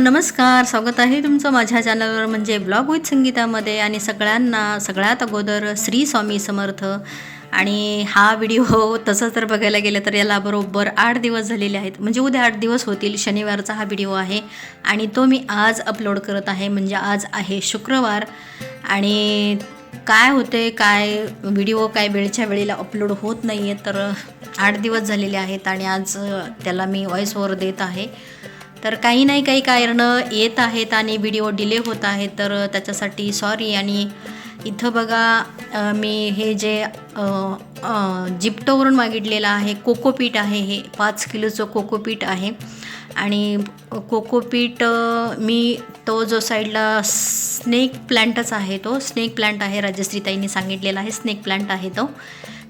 नमस्कार स्वागत आहे तुमचं माझ्या चॅनलवर म्हणजे ब्लॉग विथ संगीतामध्ये आणि सगळ्यांना सगळ्यात अगोदर श्री स्वामी समर्थ. आणि हा व्हिडिओ तसं तर बघायला गेलं तर याला बरोबर आठ दिवस झालेले आहेत. म्हणजे उद्या आठ दिवस होतील शनिवारचा हा व्हिडिओ आहे. आणि तो मी आज अपलोड करत आहे म्हणजे आज आहे शुक्रवार. आणि काय होते काय व्हिडिओ काय वेळच्या वेळेला अपलोड होत नाही आहे तर आठ दिवस झालेले आहेत आणि आज त्याला मी व्हॉईस ओवर देत आहे. तर काही नाही काही कारणं येत आहेत आणि व्हिडिओ डिले होत आहेत तर त्याच्यासाठी सॉरी आणि इथं बघा मी हे जे जिप्टोवरून मागितलेलं आहे कोकोपीट आहे हे पाच किलोचं कोकोपीट आहे. आणि कोकोपीट मी तो जो साईडला स्नेक प्लॅन्टच आहे तो स्नेक प्लॅन्ट आहे राजश्रीताईंनी सांगितलेला आहे स्नेक प्लॅन्ट आहे तो.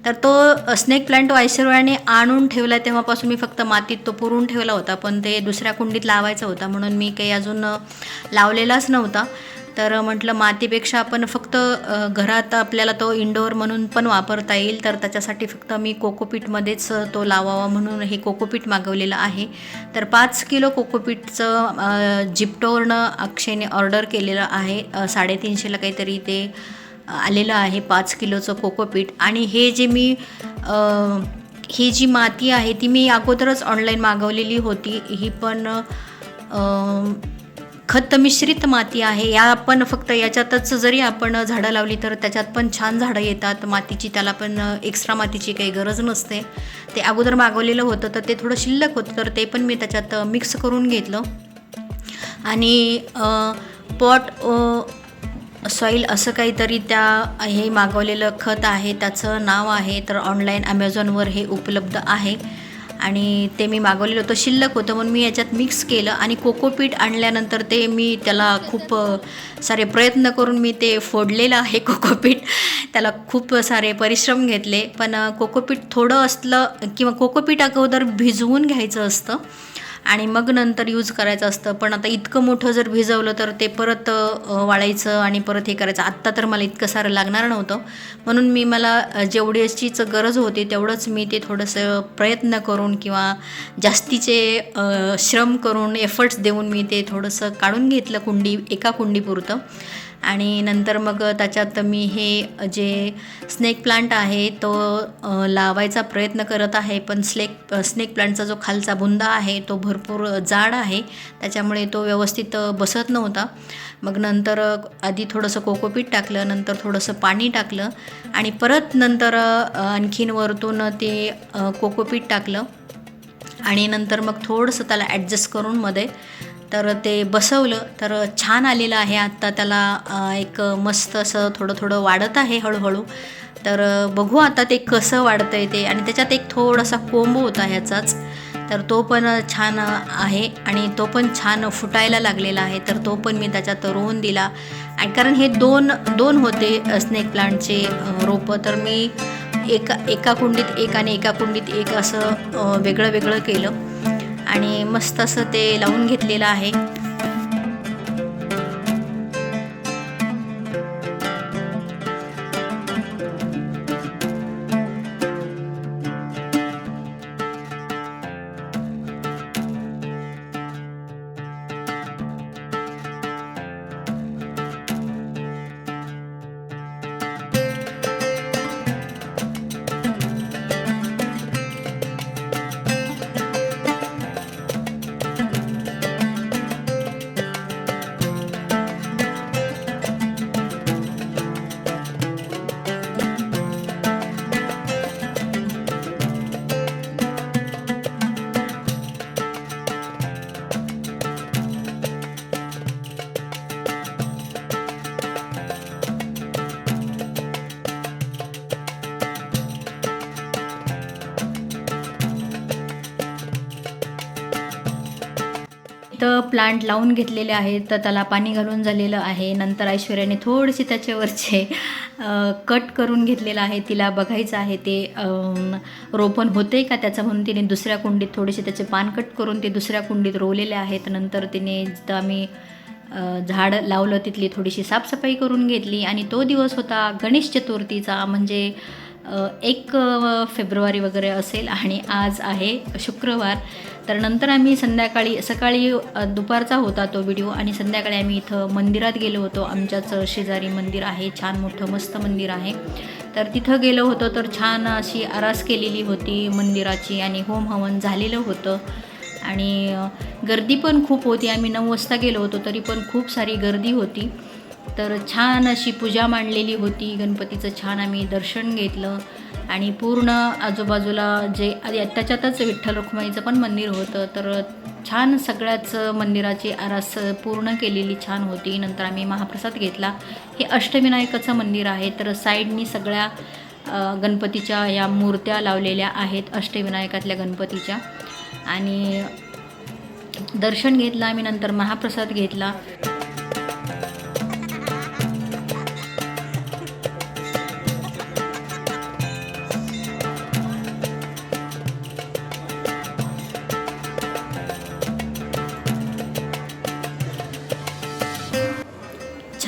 तर तो स्नेक प्लांट ऐश्वर्याने आणून ठेवला तेव्हापासून मी फक्त मातीत तो पुरून ठेवला होता. पण ते दुसऱ्या कुंडीत लावायचा होता. म्हणून मी काही अजून लावलेलाच नव्हता. तर म्हटलं मातीपेक्षा आपण फक्त घरात आपल्याला तो इनडोअर म्हणून पण वापरता येईल. तर त्याच्यासाठी फक्त मी कोकोपीटमध्येच तो लावावा म्हणून हे कोकोपीट मागवलेलं आहे. तर पाच किलो कोकोपीटचं अ, जिप्टोवरनं अक्षयने ऑर्डर केलेलं आहे. साडेतीनशेला काहीतरी ते आलेलं आहे पाच किलोचं कोकोपीट. आणि हे जे मी ही जी माती आहे ती मी अगोदरच ऑनलाईन मागवलेली होती. ही पण खत मिश्रित माती आहे. या आपण फक्त याच्यातच जरी आपण झाडं लावली तर त्याच्यात पण छान झाडं येतात. मातीची त्याला पण एक्स्ट्रा मातीची काही गरज नसते. ते अगोदर मागवलेलं होतं तर ते थोडं शिल्लक होतं तर ते पण मी त्याच्यात मिक्स करून घेतलं. आणि पॉट सॉईल असं काहीतरी त्या हे मागवलेलं खत आहे त्याचं नाव आहे तर ऑनलाईन ॲमेझॉनवर हे उपलब्ध आहे. आणि ते मी मागवलेलं होतं शिल्लक होतं म्हणून मी याच्यात मिक्स केलं आणि कोकोपीट आणल्यानंतर ते मी त्याला खूप सारे प्रयत्न करून मी ते फोडलेलं आहे कोकोपीट. त्याला खूप सारे परिश्रम घेतले पण कोकोपीट थोडं असलं किंवा कोकोपीट अगोदर भिजवून घ्यायचं असतं. आणि मग नंतर यूज करायचं असतं. पण आता इतकं मोठं जर भिजवलं तर ते परत वाळायचं आणि परत हे करायचं. आत्ता तर मला इतकं सारं लागणार नव्हतं. म्हणून मी मला जेवढ्याचीच गरज होती तेवढंच मी ते थोडंसं प्रयत्न करून किंवा जास्तीचे श्रम करून एफर्ट्स देऊन मी ते थोडंसं काढून घेतलं कुंडी एका कुंडीपुरतं. आणि नंतर मग त्याच्यात मी हे जे स्नेक प्लांट आहे तो लावायचा प्रयत्न करत आहे. पण स्नेक स्नेक प्लांटचा जो खालचा बुंदा आहे तो भरपूर जाड आहे. त्याच्यामुळे तो व्यवस्थित बसत नव्हता. मग नंतर आधी थोडंसं कोकोपीट टाकलं नंतर थोडंसं पाणी टाकलं आणि परत नंतर आणखीन वरतून ते कोकोपीट टाकलं. आणि नंतर मग थोडंसं त्याला ॲडजस्ट करून मध्ये तर ते बसवलं. तर छान आलेलं आहे. आत्ता त्याला एक मस्त असं थोडं थोडं वाढत आहे हळूहळू. तर बघू आता ते कसं वाढतं आहे ते. आणि त्याच्यात एक थोडासा कोंब होता ह्याचाच. तर तो पण छान आहे आणि तो पण छान फुटायला लागलेला आहे. तर तो पण मी त्याच्यात रोवून दिला. आणि कारण हे दोन दोन होते स्नेक प्लांटचे रोपं. तर मी एका एका कुंडीत एक आणि एका कुंडीत एक असं वेगळं वेगळं केलं. आणि मस्त असं ते लावून घेतलेलं आहे. इथं प्लांट लावून घेतलेले आहेत तर त्याला पाणी घालून झालेलं आहे. नंतर ऐश्वर्याने थोडेसे त्याच्यावरचे कट करून घेतलेलं आहे. तिला बघायचं आहे ते रोपण होते का त्याचं? म्हणून तिने दुसऱ्या कुंडीत थोडेसे त्याचे पान कट करून ते दुसऱ्या कुंडीत रोवलेले आहेत. नंतर तिने जिथं आम्ही झाड लावलं तिथली थोडीशी साफसफाई करून घेतली. आणि तो दिवस होता गणेश चतुर्थीचा. म्हणजे एक फेब्रुवारी वगैरे असेल आणि आज आहे शुक्रवार. तर नंतर आम्ही संध्याकाळी सकाळी दुपारचा होता तो व्हिडिओ आणि संध्याकाळी आम्ही इथं मंदिरात गेलो होतो. आमच्याच शेजारी मंदिर आहे छान मोठं मस्त मंदिर आहे. तर तिथं गेलो होतो तर छान अशी आरास केलेली होती मंदिराची आणि होम हवन झालेलं होतं. आणि गर्दी पण खूप होती. आम्ही नऊ वाजता गेलो होतो तरी पण खूप सारी गर्दी होती. तर छान अशी पूजा मांडलेली होती. गणपतीचं छान आम्ही दर्शन घेतलं आणि पूर्ण आजूबाजूला जे त्याच्यातच विठ्ठल रुक्माईचं पण मंदिर होतं. तर छान सगळ्याच मंदिराची आरास पूर्ण केलेली छान होती. नंतर आम्ही महाप्रसाद घेतला. हे अष्टविनायकाचं मंदिर आहे. तर साईडनी सगळ्या गणपतीच्या या मूर्त्या लावलेल्या आहेत अष्टविनायकातल्या गणपतीच्या. आणि दर्शन घेतलं आम्ही नंतर महाप्रसाद घेतला.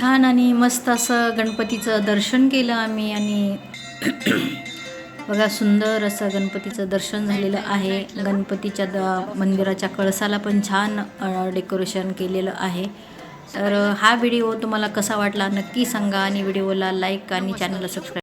छान आणि मस्त असं गणपतीचं दर्शन केलं आम्ही आणि बघा सुंदर असं गणपतीचं दर्शन झालेलं आहे. गणपतीच्या द मंदिराच्या कळसाला पण छान डेकोरेशन केलेलं आहे. तर हा व्हिडिओ तुम्हाला कसा वाटला नक्की सांगा आणि व्हिडिओला लाईक आणि चॅनलला सबस्क्राईब